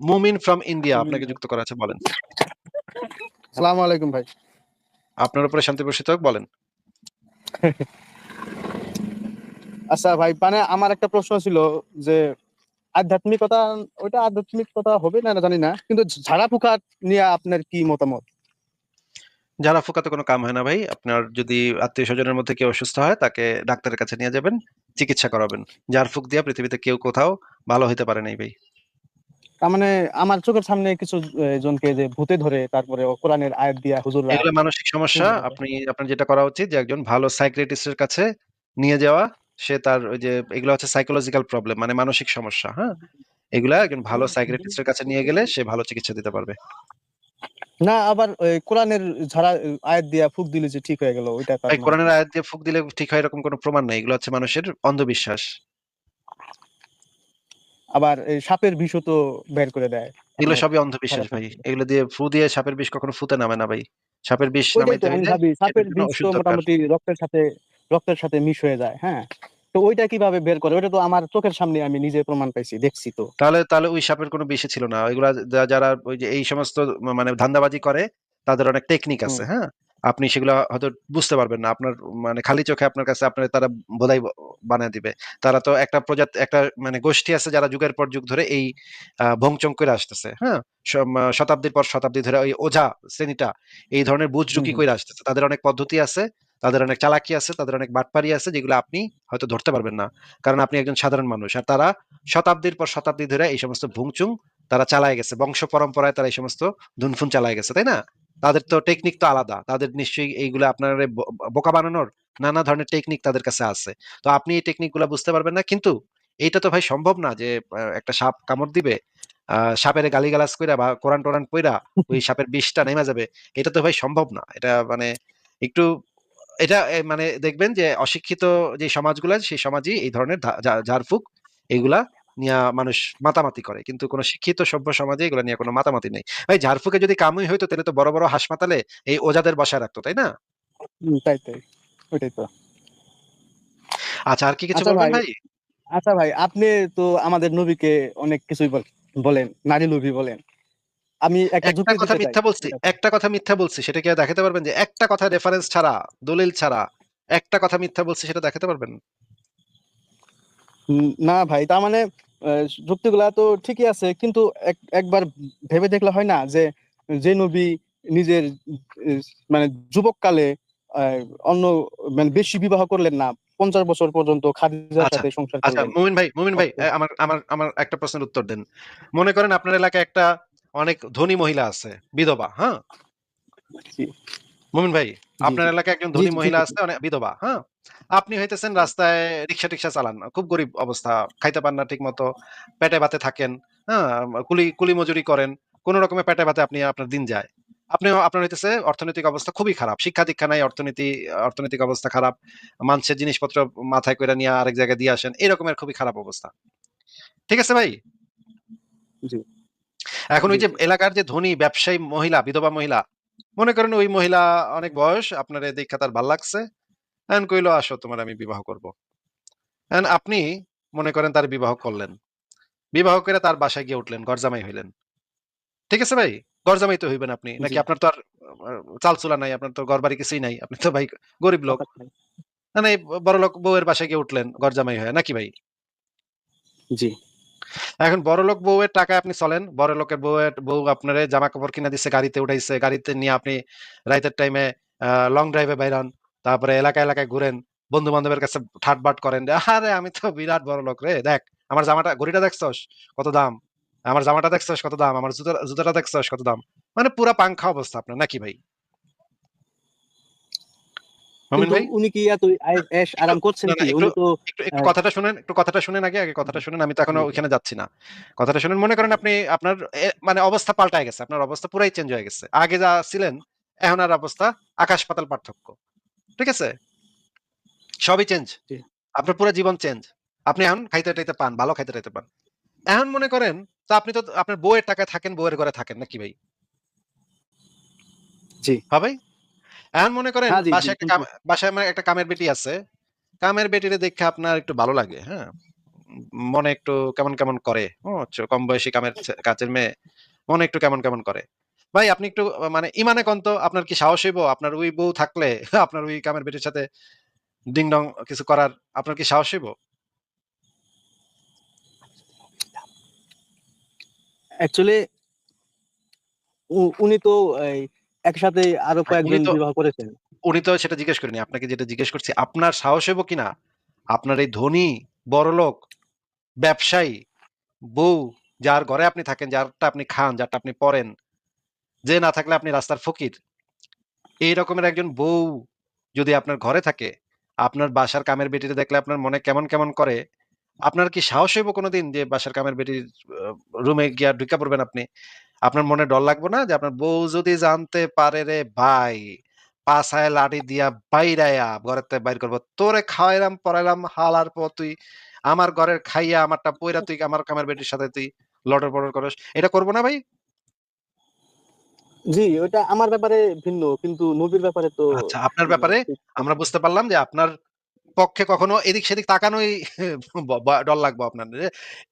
মুমিন from India আপনাকে যুক্ত করা আছে বলেন। সালাম আলাইকুম ভাই। আপনার উপরে শান্তি বর্ষিত হোক বলেন। আচ্ছা ভাই মানে আমার একটা প্রশ্ন ছিল যে আধ্যাত্মিকতা ওইটা আধ্যাত্মিকতা হবে না না জানি না কিন্তু ঝাড়া ফুকা নিয়ে আপনার কি মতামত? যারা ফুকাতে কোনো কাম হয় না ভাই আপনার যদি আত্মীয় স্বজনের মধ্যে কেউ অসুস্থ হয় তাকে ডাক্তারের কাছে নিয়ে যাবেন চিকিৎসা করাবেন। যার ফুক দিয়া পৃথিবীতে কেউ কোথাও ভালো হইতে পারে নাই ভাই। তার মানে আমার চোখের সামনে কিছু জনকে যে ভূতে ধরে তারপরে কোরআনের আয়াত দিয়া হুজুর এগুলো মানসিক সমস্যা। আপনি আপনার যেটা করা উচিত যে একজন ভালো সাইকিয়াট্রিস্টের কাছে নিয়ে যাওয়া সে তার ওই যে এগুলো হচ্ছে সাইকোলজিক্যাল প্রবলেম মানে মানসিক সমস্যা হ্যাঁ? এগুলা একজন ভালো সাইকিয়াট্রিস্টের কাছে নিয়ে গেলে সে ভালো চিকিৎসা দিতে পারবে। না আবার ওই কোরআনের ঝাড়া আয়াত দিয়া ফুক দিলে যে ঠিক হয়ে গেল ওইটা মানে- কোরআনের আয়াত দিয়ে ফুক দিলে ঠিক হয় এরকম কোনো প্রমাণ নাই। এগুলো হচ্ছে মানুষের অন্ধবিশ্বাস। আবার সাপের বিষও তো বের করে দেয়। এগুলো সবই অন্ধবিশ্বাস ভাই। এগুলো দিয়ে ফু দিয়ে সাপের বিষ কখনো ফুতে নামে না ভাই। সাপের বিষ নামাইতে হইলে সাপের বিষ তো মোটামুটি রক্তের সাথে রক্তের সাথে মিশ হয়ে যায় হ্যাঁ। তো ওইটা কীভাবে বের করে? ওইটা তো আমার চোখের সামনে আমি নিজে প্রমাণ পাইছি দেখছি তো। তাহলে তাহলে ওই সাপের কোনো বিষে ছিল না। ওইগুলা যারা ওই যে এই সমস্ত মানে ধান্দাবাজি করে তাদের অনেক টেকনিক আছে হ্যাঁ। আপনি সেগুলো হয়তো বুঝতে পারবেন না। আপনার মানে খালি চোখে আপনার কাছে আপনার তারা বোধাই বানিয়ে দিবে। তারা তো একটা প্রজাতি একটা মানে গোষ্ঠী আছে যারা যুগের পর যুগ ধরে এই ভংচং করে আসতেছে হ্যাঁ? শতাব্দীর পর শতাব্দী ধরে ওই ওঝা শ্রেণীটা এই ধরনের বুঝরুকি। করে আসতেছে। তাদের অনেক পদ্ধতি আছে তাদের অনেক চালাকি আছে তাদের অনেক বাটপারি আছে যেগুলো আপনি হয়তো ধরতে পারবেন না। কারণ আপনি একজন সাধারণ মানুষ। আর তারা শতাব্দীর পর শতাব্দী ধরে এই সমস্ত ভুংচুং তারা চালায় গেছে। বংশ পরম্পরায় তারা এই সমস্ত ধুনফুন চালায় গেছে তাই না? তাদের তো টেকনিক তো আলাদা। তাদের নিশ্চয়ই এইগুলো আপনার বোকা বানানোর নানা ধরনের টেকনিক তাদের কাছে আছে। তো আপনি এই টেকনিকগুলা বুঝতে পারবেন না কিন্তু এইটা তো ভাই সম্ভব না যে একটা সাপ কামড় দিবে আহ সাপের গালিগালাজ কইরা বা কোরআন টোরান কইরা ওই সাপের বিষটা নেমে যাবে। এটা তো ভাই সম্ভব না। এটা মানে একটু এটা মানে দেখবেন যে অশিক্ষিত যে সমাজগুলো সেই সমাজই এই ধরনের ঝাড়ফুঁক এগুলা নিয়ে মানুষ মাতামাতি করে। কিন্তু কোনো শিক্ষিত সভ্য সমাজে এগুলা নিয়ে কোনো মাতামাতি নেই। ভাই ঝাড়ফুঁকে যদি কামই হইতো তাহলে তো বড় বড় হাসপাতালে এই ওজাদের বসায় রাখতো তাই না? তাই তাই। ওইটাই তো। আচ্ছা আর কি কিছু আচ্ছা বলবেন ভাই, আচ্ছা ভাই আপনি তো আমাদের নবীকে অনেক কিছুই বলেন নারী নবী বলেন। আমি একটা কথা মিথ্যা বলছি একটা কথা মিথ্যা বলছি সেটা কি দেখাতে পারবেন যে একটা কথা রেফারেন্স ছাড়া দলিল ছাড়া একটা কথা মিথ্যা বলছি সেটা দেখাতে পারবেন? না ভাই তার মানে যুক্তিগুলা তো ঠিকই আছে কিন্তু এক- একবার ভেবে দেখলে হয় না যে যে নবী নিজের মানে যুবককালে আহ, অন্য মানে বেশি বিবাহ করলেন না পঞ্চাশ বছর পর্যন্ত খাদিজার আচ্ছা, সাথে সংসার আচ্ছা মুমিন ভাই মুমিন ভাই আমার আমার আমার একটা প্রশ্নের উত্তর দেন। মনে করেন আপনার এলাকায় একটা অনেক ধনী মহিলা আছে বিধবা হ্যাঁ। মুমিন ভাই আপনার এলাকায় একজন ধনী মহিলা আছে অনেক বিধবা হ্যাঁ? আপনি হইতেছেন রাস্তায় রিক্সা টিক্সা চালান খুব গরিব অবস্থা খাইতে পান না ঠিক মতো পেটে ভাতে থাকেন হ্যাঁ? কুলি কুলি মজুরি করেন কোন রকমের পেটে ভাতে আপনি আপনার দিন যায়। আপনি আপনার হইতেছে অর্থনৈতিক অবস্থা খুবই খারাপ শিক্ষা দীক্ষা নাই অর্থনীতি অর্থনৈতিক অবস্থা খারাপ মানুষের জিনিসপত্র মাথায় করে নিয়ে আরেক জায়গায় দিয়ে আসেন এরকমের খুবই খারাপ অবস্থা। ঠিক আছে ভাই। এখন ওই যে এলাকার যে ধনী ব্যবসায়ী মহিলা বিধবা মহিলা মনে করেন ওই মহিলা অনেক বয়স আপনার এই দেখা তার ভালো লাগছে। এন কইলো আসো তোমার আমি বিবাহ করব। এন আপনি মনে করেন তার বিবাহ করলেন। বিবাহ করে তার বাসায় গিয়ে উঠলেন গরজামাই হইলেন। ঠিক আছে ভাই? গরজামাই তো হইবেন আপনি। নাকি আপনার তো আর চালচুলা নাই আপনার তো ঘর বাড়ি কিছুই নাই। আপনি তো ভাই গরিব লোক। মানে বড় লোক বউয়ের বাসায় গিয়ে উঠলেন গরজামাই হয়ে। নাকি ভাই? জি। এখন বড় লোক বউয়ের টাকা আপনি চলেন। বড় লোকের বউয়ের বউ আপনার জামা কাপড় কিনা দিচ্ছে গাড়িতে উঠাইছে, গাড়িতে নিয়ে আপনি রাইতের টাইমে লং ড্রাইভে বাইরান, তারপরে এলাকা এলাকায় ঘুরেন বন্ধু বান্ধবের কাছে ঠাট বাট করেন আরে, আমি তো বিরাট বড় লোক রে, দেখ, আমার জামাটা, ঘড়িটা দেখছস? কত দাম? আমার জামাটা দেখছস? কত দাম? আমার জুতা জুতাটা দেখছস? কত দাম? মানে পুরা পাংখা অবস্থা আপনার, নাকি ভাই? উনি কি এত এশ আরাম করছেন না, না, কি উনি তো একটু একটু কথাটা শুনেন একটু কথাটা শুনেন আগে আগে কথাটা শুনেন আমি তো এখনও জি, জি। যাচ্ছি না। কথাটা শুনেন মনে করেন আপনি আপনার মানে অবস্থা পাল্টায় গেছে আপনার অবস্থা পুরাই চেঞ্জ হয়ে গেছে। আগে যা ছিলেন এখন আর অবস্থা আকাশ পাতাল পার্থক্য। ঠিক আছে? সবই চেঞ্জ আপনার পুরো জীবন চেঞ্জ আপনি এখন খাইতে টাইতে পান ভালো খাইতে টাইতে পান। এখন মনে করেন তো আপনি তো আপনার বউয়ের টাকায় থাকেন বউয়ের ঘরে থাকেন নাকি ভাই? জি। হ্যাঁ ভাই? এখন মনে করেন হ্যাঁ, বাসায় একটা কাম- বাসায় আমার একটা কামের বেটি আছে কামের বেটিরে দেখে আপনার একটু ভালো লাগে হ্যাঁ মনে একটু কেমন, কেমন করে। আচ্ছা কম বয়সী কামের ছে কাজের মেয়ে মনে একটু কেমন, কেমন করে। ভাই আপনি একটু মানে ইমানে কন তো আপনার কি সাহস হইব? আপনার ওই বউ থাকলে আপনার ওই কামের বেটির সাথে ডিং ডং কিছু করার আপনার কি সাহস হইব? অ্যাকচুয়ালি উনি তো এই একসাথে আরও উনি কয়েকজন বিবাহ করেছেন। উনি তো সেটা জিজ্ঞেস করিনি। আপনাকে যেটা জিজ্ঞেস করছি, আপনার সাহস হইব কিনা? আপনার এই ধনী, বড়লোক, ব্যবসায়ী, বউ যার ঘরে আপনি থাকেন, যারটা আপনি খান, যারটা আপনি পড়েন, যে না থাকলে আপনি রাস্তার ফকির। এই রকমের একজন বউ যদি আপনার ঘরে থাকে, আপনার বাসার কামের বেটিরে দেখলে আপনার মনে কেমন, কেমন করে? আপনার কি সাহস হইব কোনোদিন যে বাসার কামের বেটির রুমে গিয়া ঢুইকা পড়বেন আপনি? আপনার মনে ডর লাগবো না যে আপনার বউ যদি জানতে পারে রে ভাই, পাছায় লাঠি দিয়া বাইরাইয়া ঘরের থেকে বাইর করব। তোরে খাওয়াইলাম, পড়াইলাম হালার পর তুই আমার ঘরের খাইয়া আমারটা পইরা তুই আমার কামের বেটির সাথে তুই লটর-পটর করস। এটা করব না ভাই? জি, ওইটা আমার ব্যাপারে ভিন্ন। কিন্তু নবীর ব্যাপারে তো আচ্ছা, আপনার ব্যাপারে আমরা বুঝতে পারলাম যে আপনার পক্ষে কখনো এদিক-সেদিক তাকানোই ব ব ডর লাগবো আপনার।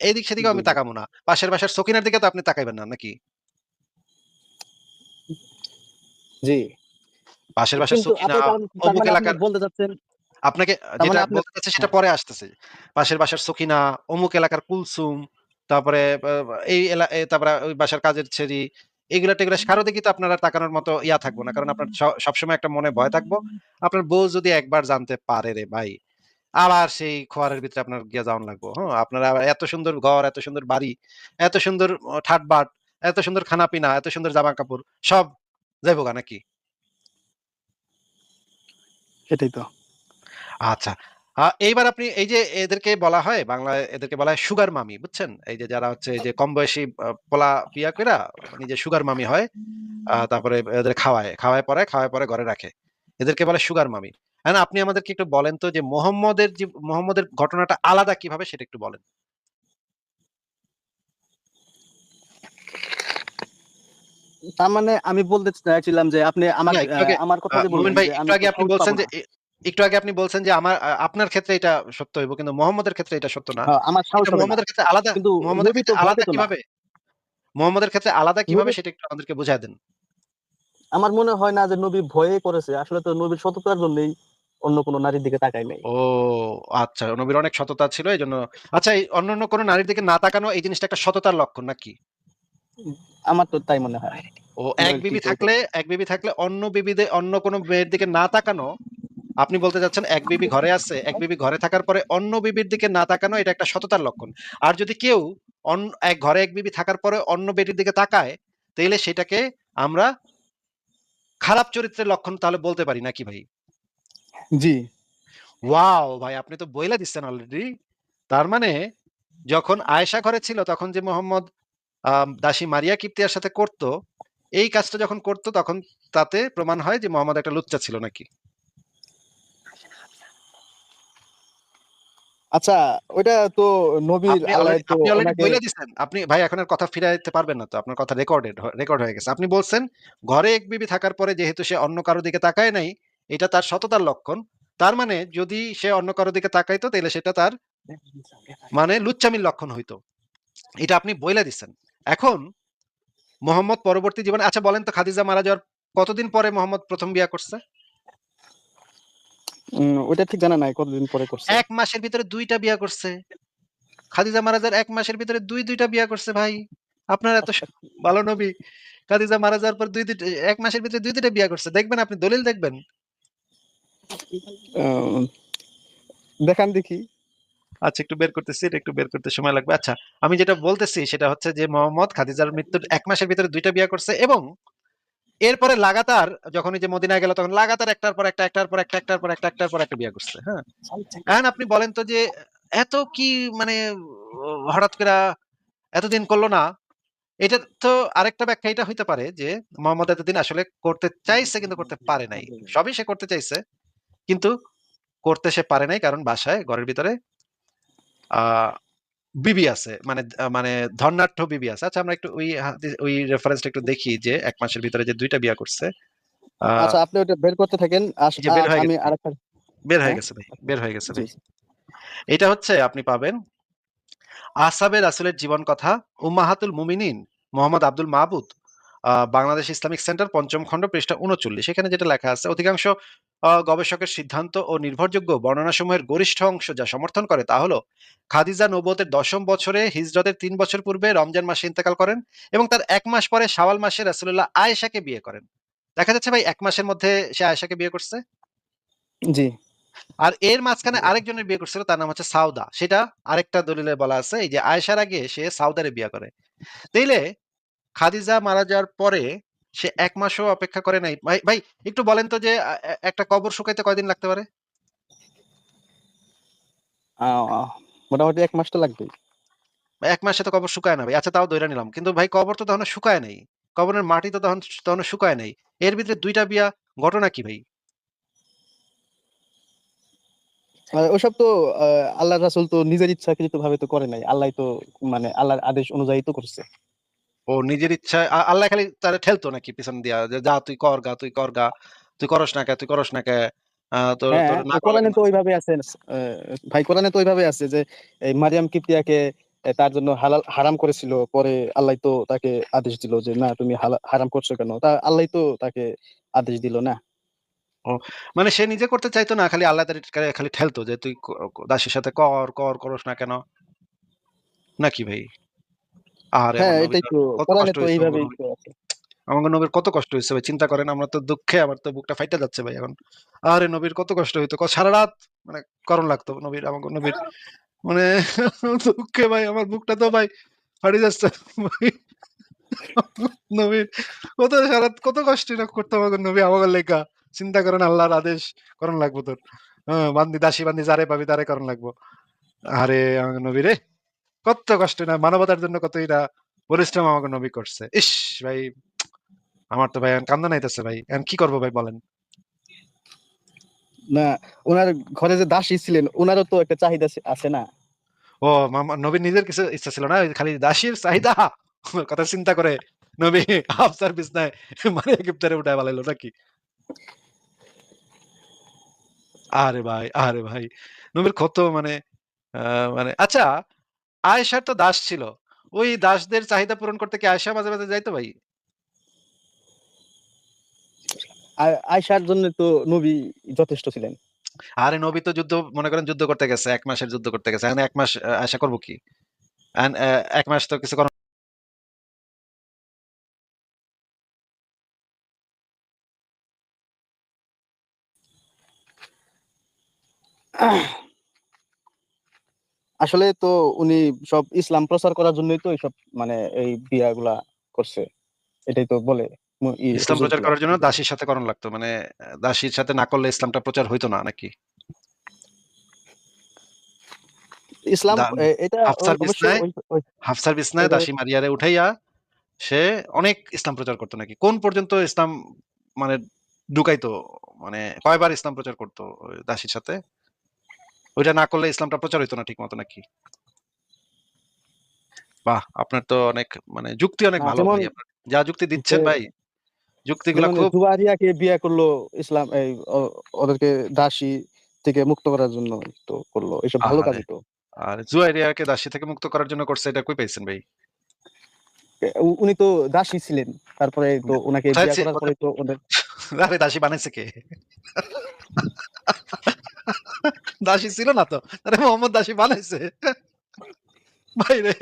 এদিক-সেদিকেও জি, আমি। তাকাবো না। পাশের বাসার সকিনার দিকে তো আপনি তাকাইবেন না নাকি? জি। পাশের বাসার কিন্তু সকিনা, আপনি তার তার অমুক মানে আপনি এলাকার বলতে চাচ্ছেন আপনাকে তার মানে যেটা আপনি বলতে চাচ্ছি সেটা হ্যাঁ। পরে আসতেছে। পাশের বাসার সকিনা, অমুক এলাকার কুলসুম, তারপরে বা বা এই এলা এ তারপরে ওই বাসার কাজের ছেড়ি, এগুলা-টেগুলা কারও তো আপনার আর তাকানোর মতো ইয়া থাকব না। কারণ আপনার স সবসময় একটা মনে ভয় থাকব। আপনার বউ যদি একবার জানতে পারে রে ভাই, আবার সেই খোয়ারের ভিতরে আপনার গিয়া যাওন লাগবো। হ্যাঁ? আপনার আবার এত সুন্দর ঘর, এত সুন্দর বাড়ি, এত সুন্দর অ ঠাট-বাট, এত সুন্দর খানা-পিনা, এত সুন্দর জামা-কাপড় সব যাইবোগা নাকি? সেটাই তো। আচ্ছা। এইবার আপনি এই যে এদেরকে বলা হয় বাংলায় এদেরকে বলা হয় সুগার মামি, বুঝছেন? এই যে যারা হচ্ছে যে কম বয়সী পোলা পিয়া কইরা নিজে সুগার মামি হয়। তারপরে এদের খাওয়ায়, খাওয়ায় পরে খাওয়ায় পরে ঘরে রাখে। এদেরকে বলে সুগার মামি। হ্যাঁ আপনি আমাদেরকে একটু বলেন তো যে মোহাম্মদের যে মোহাম্মদের ঘটনাটা আলাদা কীভাবে সেটা একটু বলেন? তার মানে আমি বলতে চাইছিলাম যে আপনি আমার না আ একটু আগে আমার কথা যে বললেন ভাই একটু আগে আপনি বলছেন যে একটু আগে আপনি বলছেন যে আমার আপনার ক্ষেত্রে এটা সত্য হইব কিন্তু মোহাম্মদের ক্ষেত্রে এটা সত্য না। হ্যাঁ, আমার। মোহাম্মদের ক্ষেত্রে আলাদা কিন্তু মোহাম্মদের ক্ষেত্রে আলাদা কীভাবে? মোহাম্মদের ক্ষেত্রে আলাদা কীভাবে সেটা একটু আমাদেরকে বুঝায় দেন। আমার মনে হয় না যে নবী ভয়ে করেছে। আসলে তো নবীর সততার জন্যই অন্য কোন নারীর দিকে তাকায় নাই। ও আচ্ছা নবীর অনেক সততা ছিল এই জন্য আচ্ছা এই অন্যান্য কোন নারীর দিকে না তাকানো এই জিনিসটা একটা সততার লক্ষণ নাকি? আমার তো তাই মনে হয়। ও এক বিবি থাকলে এক বিবি থাকলে অন্য বিবিদে অন্য কোন মেয়ের দিকে না তাকানো, আপনি বলতে চাচ্ছেন এক বিবি ঘরে আছে, এক বিবি ঘরে থাকার পরে অন্য বিবির দিকে না তাকানো এটা একটা সততার লক্ষণ। আর যদি কেউ এক ঘরে এক বিবি থাকার পরে অন্য বেটির দিকে তাকায়, তাইলে সেটাকে আমরা খারাপ চরিত্রের লক্ষণ তাহলে বলতে পারি নাকি ভাই? জি। ওয়াও! ভাই আপনি তো বইলা দিচ্ছেন অলরেডি। তার মানে যখন আয়েশা ঘরে ছিল তখন যে মোহাম্মদ দাসী মারিয়া কিপ্তিয়ার সাথে করত, এই কাজটা যখন করত তখন তাতে প্রমাণ হয় যে মোহাম্মদ একটা লুচ্চা ছিল নাকি? আচ্ছা ওইটা তো নবীর আপনি অলরেডি তো আপনি ভাই এখন আর কথা ফিরাইতে পারবেন না তো। আপনার কথা রেকর্ডেড রেকর্ড হয়ে গেছে। আপনি বলছেন ঘরে এক বিবি থাকার পরে যেহেতু সে অন্য কারও দিকে তাকায় নাই, এটা তার সততার লক্ষণ। তার মানে যদি সে অন্য কারও দিকে তাকাইতো তাইলে সেটা তার মানে লুচ্চামির লক্ষণ হইতো। এটা আপনি বইলা দিছেন। এখন মোহাম্মদ পরবর্তী জীবনে আচ্ছা বলেন তো খাদিজা মারা যাওয়ার কতদিন পরে মোহাম্মদ ১ম বিয়া করছে? ওইটা ঠিক জানা নাই কতদিন পরে করছে। ১ মাসের ভিতরে ২ টা বিয়া করছে। খাদিজা মারা যাওয়ার ১ মাসের ভিতরে ২, ২ টা বিয়া করছে ভাই। আপনার এত স ভালো নবী। খাদিজা মারা যাওয়ার পর ২, ২ টা ১ মাসের ভিতরে ২, ২ টা বিয়া করছে। দেখবেন আপনি দলিল দেখবেন। দেখান দেখি। আচ্ছা একটু বের করতেছি, একটু বের করতে সময় লাগবে। আচ্ছা, আমি যেটা বলতেছি সেটা হচ্ছে যে মোহাম্মদ খাদিজার মৃত্যুর ১ মাসের ভিতরে ২ টা বিয়া করছে এবং এরপরে লাগাতার যখন যে মদিনায় গেল তখন লাগাতার একটার পর একটা, একটার পর একটা, একটার পর একটা, একটার পর একটা বিয়া করছে। হ্যাঁ? এখন আপনি বলেন তো যে এত কি মানে হঠাৎ কইরা এতদিন করল না? এটা তো আরেকটা ব্যাখ্যা এটা হইতে পারে যে মোহাম্মদ এতদিন আসলে করতে চাইছে কিন্তু করতে পারে নাই। সবই সে করতে চাইছে। কিন্তু করতে সে পারে নাই কারণ বাসায় ঘরের ভিতরে বিবি আছে। মানে মানে ধর্নাঢ্য বিবি আছে। আচ্ছা আমরা একটু ওই ওই রেফারেন্সটা একটু দেখি যে ১ মাসের ভিতরে যে ২ টা বিয়া করছে। আচ্ছা আপনি ওটা বের করতে থাকেন। হয়ে আমি গেছে আরেকটা বের হয়ে হ্যাঁ? গেছে ভাই। বের হয়ে গেছে ভাই। এটা হচ্ছে আপনি পাবেন আসাবে রাসূলের জীবন কথা উম্মাহাতুল মুমিনিন মোহাম্মদ আব্দুল মাহবুদ বাংলাদেশ ইসলামিক সেন্টার পঞ্চম খণ্ড পৃষ্ঠা 39 সেখানে যেটা লেখা আছে অধিকাংশ গবেষকের সিদ্ধান্ত ও নির্ভরযোগ্য বর্ণনাসমূহের গরিষ্ঠ অংশ যা সমর্থন করে তা হলো খাদিজা নবুয়তের দশম বছরে হিজরতের তিন বছর পূর্বে রমজান মাসে ইন্তেকাল করেন এবং তার এক মাস পরে শাওয়াল মাসে রাসূলুল্লাহ আয়েশাকে বিয়ে করেন। দেখা যাচ্ছে ভাই এক মাসের মধ্যে সে আয়েশাকে বিয়ে করছে। জি। আর এর মাঝখানে আরেকজনের বিয়ে করছিল তার নাম হচ্ছে সাউদা। সেটা আরেকটা দলিলে বলা আছে এই যে আয়েশার আগে সে সাউদারে বিয়ে করে। তাইলে খাদিজা মারা যাওয়ার পরে সে ১ মাসও অপেক্ষা করে নাই। ভাই, ভাই একটু বলেন তো যে একটা কবর শুকাইতে কয়দিন লাগতে পারে? মোটামুটি ১ মাস তো লাগবেই। ১ মাসে তো কবর শুকায় না ভাই। আচ্ছা তাও ধইরা নিলাম। কিন্তু ভাই কবর তো তখনো শুকায় নাই। কবরের মাটি তো তখন তখনো শুকায় নাই। এর ভিতরে দুইটা বিয়া ঘটনা কি ভাই? ওসব তো আল্লাহ রাসূল তো নিজের ইচ্ছাকৃতভাবে তো করে নাই। আল্লাহ তো মানে আল্লাহর আদেশ অনুযায়ী তো করছে। ও নিজের ইচ্ছায় আ আল্লাহ খালি তারে ঠেলতো নাকি পিছন দিয়া যে, "যা তুই কর গা, তুই কর গা। তুই করস না কে, তুই করস না কে। তোর হ্যাঁ, তোর না তো করা কোরআনে তো ওইভাবে আছে ভাই কোরআনে তো ওইভাবে আছে যে এই মারিয়াম কিপ্তিয়াকে তার জন্য হালাল হারাম করেছিল। পরে আল্লাহ তো তাকে আদেশ দিল যে, "না তুমি হালা হারাম করছ কেন?" তা আল্লাহই তো তাকে আদেশ দিল না? মানে সে নিজে করতে চাইতো না খালি আল্লাহ তারে খালি ঠেলতো যে, "তুই ক ক দাসীর সাথে কর, কর, করস না কেন?" নাকি ভাই? হ্যাঁ, এটাই তো তো কোরআনে তো এইভাবেই নবীর। তো আছে। আমাগো নবীর কত কষ্ট হইছে ভাই চিন্তা করেন আমরা তো দুঃখে আমার তো বুকটা ফাইটা যাচ্ছে ভাই এখন। আহারে নবীর কত কষ্ট হইতো। ক সারারাত মানে করণ লাগতো নবীর নবীর মানে দুঃখে ভাই আমার বুকটা তো ভাই যাচ্ছে ভাই। নবীর কত সারাত কত কষ্ট করতো আমাগো নবী আমাগো লাইগা। চিন্তা করেন আল্লাহর আদেশ করণ লাগবো তোর। হ্যাঁ, বান্দি দাসী বান্দি যারে পাবি তারে করণ লাগবো। আরে আমাগো নবী রে! কত কষ্ট না মানবতার জন্য কত এরা পরিশ্রম আমাগো নবী করছে। ইস! ভাই আমার তো ভাই এখন কান্দন আইতেছে ভাই। এখন কি করব ভাই বলেন? না, উনার ঘরে যে দাসী ছিলেন উনারও তো একটা চাহিদা আছে না? ও মামা নবীর নিজের কিছু ইচ্ছা ছিল না। খালি দাসীর চাহিদা কথা চিন্তা করে নবী হাফসার বিছনায় মারিয়া কিপ্টারে উঠায় ফালাইলো নাকি? আরে ভাই, আরে ভাই। নবীর কত মানে মানে আচ্ছা আয়েশার তো দাস ছিল। ওই দাসদের চাহিদা পূরণ করতে কি আয়েশা মাঝে, মাঝে যাইতো ভাই? আয়েশার জন্য তো নবী যথেষ্ট ছিলেন। আরে নবী তো যুদ্ধ মনে করেন যুদ্ধ করতে গেছে। ১ মাসের যুদ্ধ করতে গেছে। এখন ১ মাস আশা করব কি? এক মাস তো কিছু করার আসলে তো উনি সব ইসলাম প্রচার করার জন্যই তো এইসব মানে এই বিয়াগুলা করছে। এটাই তো বলে ইসলাম প্রচার করার জন্য দাসীর সাথে করণ লাগতো। মানে দাসীর সাথে না করলে ইসলামটা প্রচার হইতো না নাকি? ইসলাম এটা দাসী মারিয়ারে উঠাইয়া সে অনেক ইসলাম প্রচার করত নাকি? কোন পর্যন্ত ইসলাম মানে ঢুকাইতো? মানে কয়বার ইসলাম প্রচার করত দাসীর সাথে? ওইটা না করলে ইসলামটা প্রচার হইতো না ঠিকমতো নাকি? বাহ! আপনার তো অনেক মানে যুক্তি অনেক ভালো যেমন ভাই যা যুক্তি দিচ্ছেন ভাই, যুক্তিগুলা খুব জুয়ারিয়াকে বিয়ে করল ইসলাম এই ওদেরকে দাসী থেকে মুক্ত করার জন্য তো করল। এসব ভালো! কাজই তো। আর জুয়াইরিয়াকে দাসী থেকে মুক্ত করার জন্য করছে এটা কই পাইছেন ভাই? উনি তো দাসী ছিলেন। তারপরে তো উনাকে কোথায় বিয়া করার পরে তো ওদের দাসী বানাইছে কে? দাসী ছিল না তো। আরে মোহাম্মদ দাসী বানাইছে। ভাইরে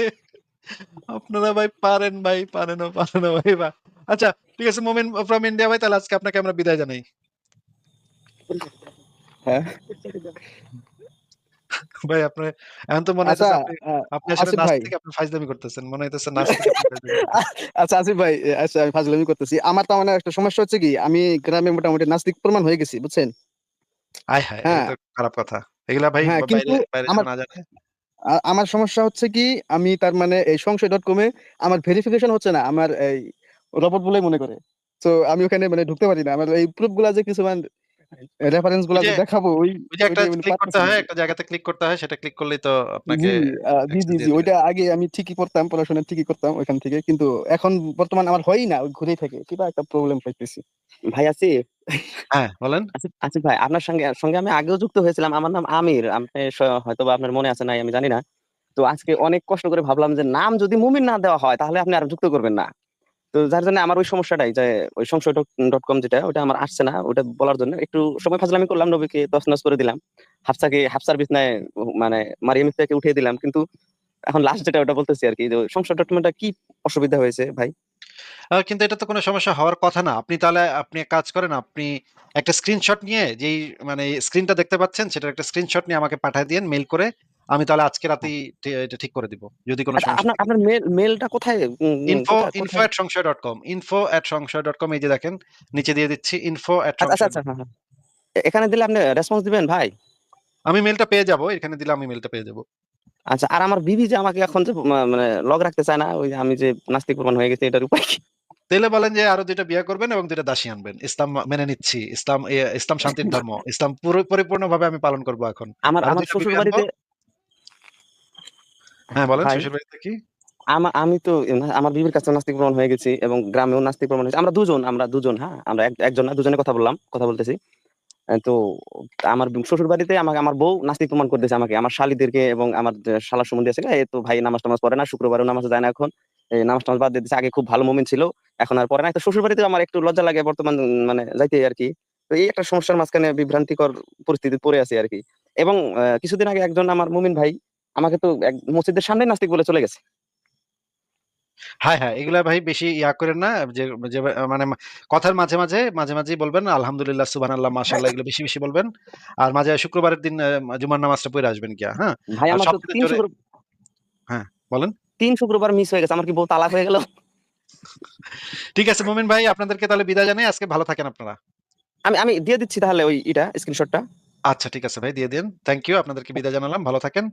আপনারা ভাই পারেন ভাই, পারেন পারেন ভাই বা আচ্ছা ঠিক আছে মোমেন ফ্রম ইন্ডিয়া ভাই তাহলে আজকে আপনাকে আমরা বিদায় জানাই। হ্যাঁ। ভাই আপনি এখন তো মনে হচ্ছে আপনি আপনি আসলে ভাই থেকে আপনি ফাইজলামি করতেছেন। মনে হইতেছে করতেছেন। আচ্ছা আসিফ ভাই আচ্ছা আমি ফাজলামি করতেছি। আমার তার মানে একটা সমস্যা হচ্ছে কি আমি গ্রামে মোটামুটি নাস্তিক প্রমাণ হয়ে গেছি, বুঝছেন? আয় হায়! এটা হ্যাঁ, তো খারাপ কথা। এগুলা ভাই হ্যাঁ বা বাইরে বাইরে আমার না জানে। আ আমার সমস্যা হচ্ছে কি আমি তার মানে এই সংসয় ডট কমে আমার ভেরিফিকেশন হচ্ছে না। আমার এই রবট বলেই মনে করে। তো আমি ওখানে মানে ঢুকতে পারি না। আমার এই প্রুফগুলা যে কিছুমান রেফারেন্সগুলা দেখাবো ওই ওই যে একটা ক্লিক করতে হয়, একটা জায়গাতে ক্লিক করতে হয়, সেটা ক্লিক করলেই তো আপনাকে জি, জি, জি। ওইটা আগে আমি ঠিকই করতাম, পড়াশোনা ঠিকই করতাম ওইখান থেকে। কিন্তু এখন বর্তমান আমার হয়ই না। ঘুরেই থাকে। কিবা একটা প্রবলেম পাইতেছি। ভাই আসিফ, হ্যাঁ, বলেন। আসিফ ভাই আপনার সঙ্গে সঙ্গে আমি আগেও যুক্ত হয়েছিলাম। আমার নাম আমির। আপনি স হয়তোবা আপনার মনে আছে নাই আমি জানি না। তো আজকে অনেক কষ্ট করে ভাবলাম যে নাম যদি মুমিন না দেওয়া হয় তাহলে আপনি আর যুক্ত করবেন না তো যার জন্য আমার ওই সমস্যাটাই যে ওই সংশয় ডট কম যেটা, ওটা আমার আসছে না, ওটা বলার জন্য একটু সময় ফাজলামি করলাম, নবীকে তছনছ করে দিলাম। হাফসাকে হাফসার বিছনায় মানে মারিয়াম ইফতাকে উঠিয়ে দিলাম, কিন্তু এখন লাস্ট যেটা ওটা বলতেছি আর কি, যে সংশয় ডট কমটা কি অসুবিধা হয়েছে ভাই? কিন্তু এটা তো কোনো সমস্যা হওয়ার কথা না। আপনি তাহলে, আপনি কাজ করেন, আপনি একটা স্ক্রিনশট নিয়ে যেই মানে স্ক্রিনটা দেখতে পাচ্ছেন, সেটার একটা স্ক্রিনশট নিয়ে আমাকে পাঠিয়ে দিন মেল করে আমি তাহলে আজকে রাতেই এটা ঠিক করে দিব। যদি কোনো আচ্ছা, সমস্যা আপনার আপনার মেল মেলটা কোথায় উম, উম, ইনফো কোথায়- ইনফো কোথায়? এট সংশয় ডট কম ইনফো এট সংশয় ডট কম এই যে দেখেন নিচে দিয়ে দিচ্ছি ইনফো এট আচ্ছা আচ্ছা আচ্ছা হ্যাঁ, হ্যাঁ। এখানে দিলে আপনি রেসপন্স দিবেন ভাই? আমি মেলটা পেয়ে যাব এখানে দিলে আমি মেলটা পেয়ে যাব। আচ্ছা আর আমার বিবি যে আমাকে এখন যে মানে লগ রাখতে চায় না ওই আমি যে নাস্তিক প্রমাণ হয়ে গেছি এটার উপায় কি? তাহলে বলেন যে আরও দুইটা বিয়ে করবেন এবং দুইটা দাসী আনবেন। ইসলাম মেনে নিচ্ছি ইসলাম ইসলাম শান্তির ধর্ম ইসলাম পুরো পরিপূর্ণভাবে আমি পালন করব এখন। আমার আমার শ্বশুর বাড়িতে হ্যাঁ বলেন শ্বশুর বাড়িতে কি? আমি তো আমার বিবির কাছে নাস্তিক প্রমাণ হয়ে গেছি এবং গ্রামেও নাস্তিক প্রমাণ হয়েছে। আমরা দুজন আমরা দুজন হ্যাঁ আমরা একজন না দুজনে কথা বললাম কথা বলতেছি। তো আমার শ্বশুর বাড়িতে আমাকে আমার বউ নাস্তিক প্রমাণ করতেছে আমাকে। আমার শালিদেরকে এবং আমার যে শালা সম্বন্ধে আছে এই তো ভাই নামাজ টামাজ পড়ে না শুক্রবারও নামাজ যায় না এখন। এই নামাজ টামাজ বাদ দিয়ে দিচ্ছে আগে খুব ভালো মোমেন্ট ছিল এখন আর পরে না তো শ্বশুর বাড়িতে আমার একটু লজ্জা লাগে বর্তমান মানে যাইতে আর কি। তো এই একটা সমস্যার মাঝখানে বিভ্রান্তিকর পরিস্থিতি পড়ে আছে আর কি। এবং কিছুদিন আগে একজন আমার মুমিন ভাই আমাকে তো এক মসজিদের সামনে নাস্তিক বলে চলে গেছে। হ্যাঁ হ্যাঁ এগুলা ভাই বেশি ইয়া করেন না যে মানে কথার মাঝে মাঝে মাঝে মাঝেই বলবেন আলহামদুলিল্লাহ সুবহানাল্লাহ মাশাআল্লাহ এগুলো বেশি বেশি বলবেন। আর মাঝে শুক্রবারের দিন জুমার নামাজটা পড়ে আসবেন কি হ্যাঁ? ভাই আমার তো তিন হ্যাঁ, বলেন। তিন শুক্রবার মিস হয়ে গেছে আমার কি বউ তালাক হয়ে গেল? ঠিক আছে মোমিন ভাই আপনাদেরকে তাহলে বিদায় জানাই আজকে ভালো থাকেন আপনারা। আমি আমি দিয়ে দিচ্ছি তাহলে ওই এটা স্ক্রিনশটটা আচ্ছা ঠিক আছে ভাই দিয়ে দিন। থ্যাংক ইউ আপনাদেরকে বিদায় জানালাম ভালো থাকেন।